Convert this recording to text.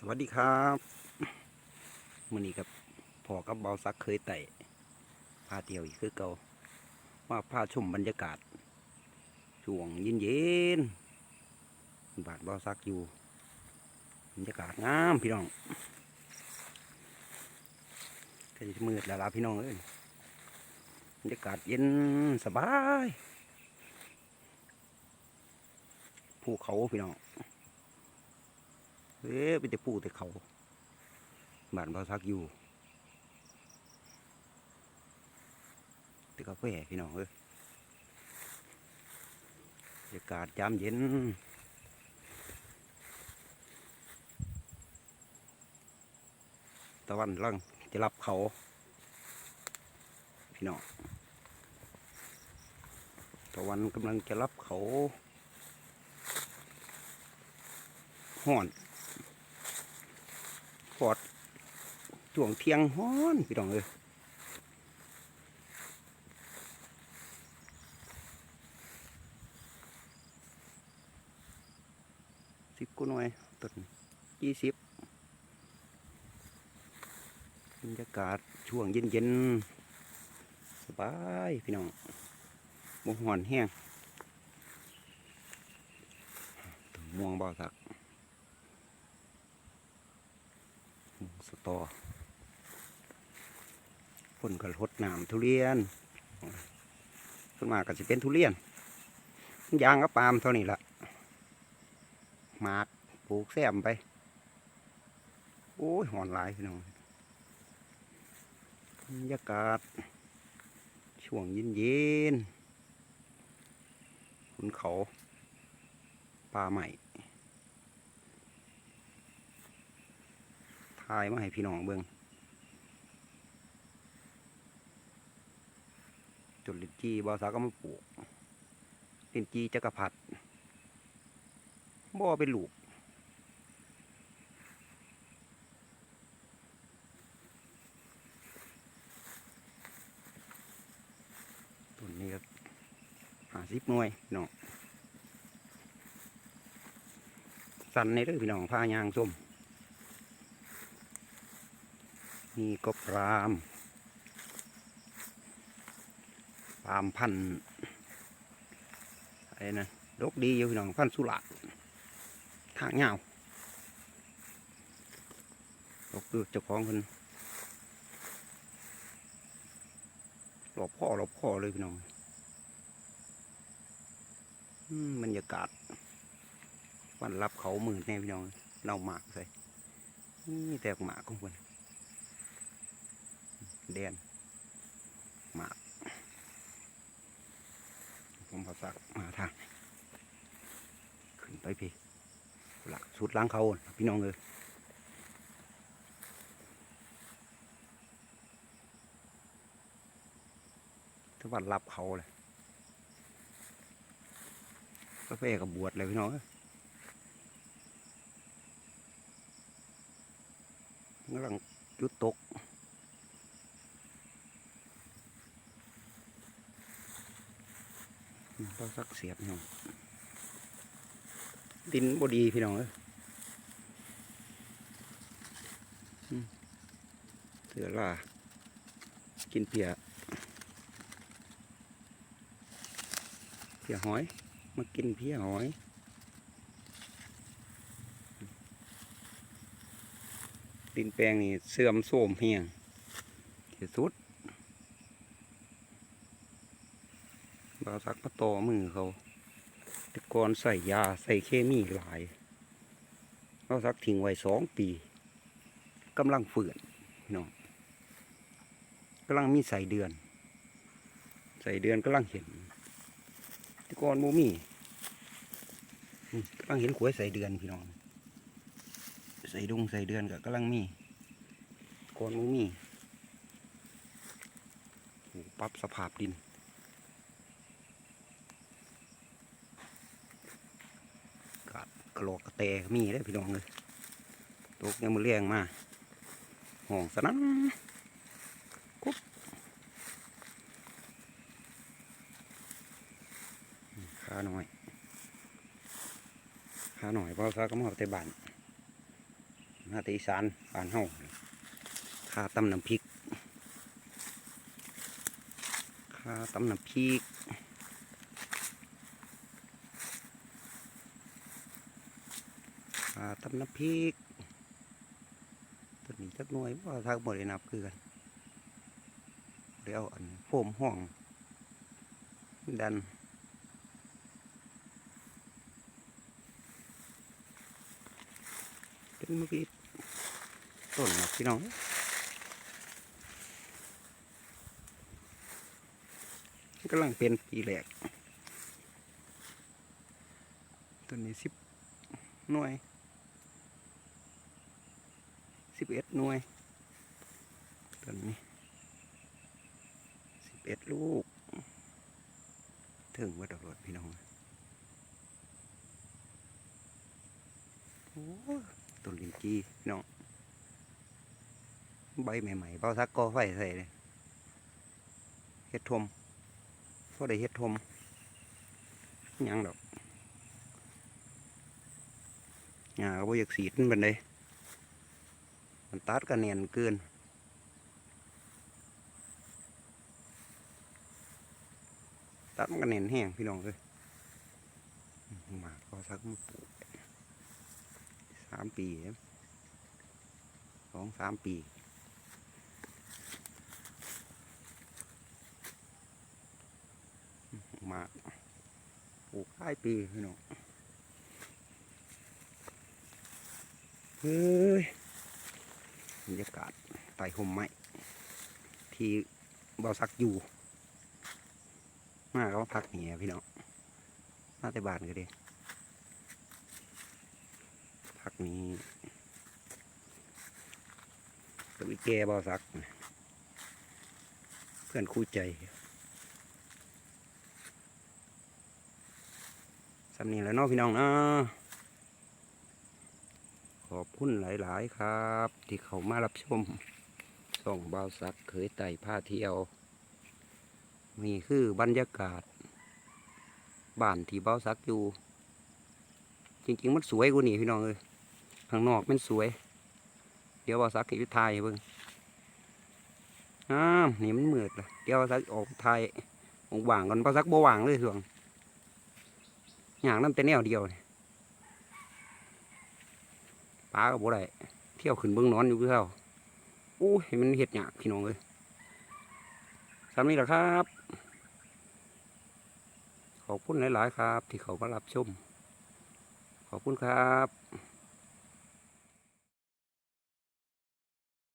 สวัสดีครับมื่อนี้กับพอกับเบาซักเคยไต่พาเที่ยวอีกคือเก่าว่าพาชมบรรยากาศช่วงเย็นเย็นๆบาดเบาซักอยู่บรรยากาศงามพี่น้องก็จะมืดแล้วล่ะพี่น้องเอ้ยบรรยากาศเย็นสบายภูเขาพี่น้อง เอ๊ะเป็นแต่ปูแต่เขาบ้านบ่าวซักอยู่แต่กาแฟพี่น้องเอ้ยบรรยากาศยามเย็นตะวันลังจะรับเขา พี่น้องตะวันกำลังจะรับเขาห่อน ปอดช่วงเที่ยงฮ้อนพี่น้องเอ้ยสิบกูหน่อยต้นยี่สิบบรรยากาศช่วงเย็นเย็นๆสบายพี่น้องบ่ห่อนแห้งม่วงบ่าสัก สตอฝนก็ลดน้ำทุเรียนส่วนมาก็จะเป็นทุเรียนยางกับปาล์มเท่านี้ละหมากปลูกแซมไป โอ้ยหอนหลายพี่น้องบรรยากาศ ช่วงเย็นเย็นๆขุนเขาป่าใหม่ ทายมาให้พี่น้องเบิ่งจุดลินจีบอสาก็มาปลูกลินจีจักรพรรดิบ่เป็นลูกต้นนี้ก็หาสิบหน่วยพี่น้อง สันในเรื่องพี่น้องพายางส้ม นี่ก็ปรามปรามพันอะไรนะดกดีอยู่พี่น้องพันสุราษณ์ทางเงาดกดูเจ้าของคนหลบพ่อหลบพ่อเลยพี่น้องอืมบรรยากาศ วันรับเขาหมื่นแน่พี่น้อง เราหมากใส่นี่แต่หมากของคน แดนหมากผมพอสักมาทางขึ้นไปพี่หลักสุดล้างเขาพี่น้องเลยถ้าวันรับเขาเลยกาแฟกับบวชเลยพี่น้องกำลังจุดตก ก็สักเสียบพี่น้องดินบดีพี่น้องเอ้ยเสือล่ากินเปียเปียหอย มากินเพียหอยดินแปลงนี่เสื่อมโทรมเฮียงที่สุด บาสักมาต่อมือเขาแต่ก่อนใส่ยาใส่เคมีหลายบาสักทิ้งไว้สองปีกำลังเฟื่อนพี่น้องกำลังมีใส่เดือน ใส่เดือนกำลังเห็นแต่ก่อนโมมีอืมกำลังเห็นขวยใส่เดือนพี่น้อง ใส่ดุงใส่เดือนก็กำลังมีก่อนโมมีโอ้ปรับสภาพดิน กระโหลกกระแตกมีได้พี่น้องเลยตกยังมือเลี้ยงมาห้องสนั่นกุ๊บขาหน่อยขาหน่อยเพราะซาก็มาเอาแต่บ้านมาแติอีสานบ้านเฮาขาตำน้ำพริกขาตำน้ำพริกข้า ตำน้ำพริกตัวนี้จักหน่วยว่าทางบ่ได้นับคือกันเดี๋ยวอันโฟมห้อง ดันเป็นเมื่อกี้ต้นนะพี่น้องกำลังเป็นปีแรกต้นนี้สิบหน่วย สิบเอ็ดหน่วยต้นนี้สิบเอ็ดลูก ถึงวัดดอกรถพี่น้องโอ้ต้นลินจีพี่น้อง ใบใหม่ๆเบาซักกอไฟใส่เลยเฮ็ดทมพอได้เฮ็ดทมยังดอกหญ้าก็บ่อยากสีดมันบันได มันตัดกันแน่นเกินตัดมันกันแน่นแห้งพี่น้องเลยมากก็ซักมาปลูกสามปีเองสองสามปีมาปลูกหลายปีพี่น้องเฮ้ย บรรยากาศใต้ห่มไม้ที่เบาซักอยู่ มาก็มาพักเหียพี่น้องมาแต่บ้านก็ดีพักนี้ตัวอีแกบอสัก เพื่อนคู่ใจสำนีแล้วเนาะพี่น้องเนาะ อบคุณหลาย ๆ ครับ ที่เขามารับชมส่องเบาสักเคยไต่ผ้าเที่ยวนี่คือบรรยากาศบ้านที่เบ้าซักอยู่ จริง ๆ มันสวยกว่านี่พี่น้องเอ้ยข้างนอกมันสวย เดี๋ยวเบ้าซักให้ถ่ายเบิ่งอ้าวนี่มันมืดละเดี๋ยวซักออกถ่ายออกว่างก่อนเบาซักบ่ว่างเลยส่วงอย่างนั้นแต่แนวเดียวนี่ ปลาก็บ่ได้เที่ยวขึ้นเบื้องนอนอยู่คือเท่าโอ้ยมันเห็ดหยากพี่น้องเลยสำนี้แหละครับ ขอบคุณหลาย ๆ ครับ ที่เขามารับชม ขอบคุณครับ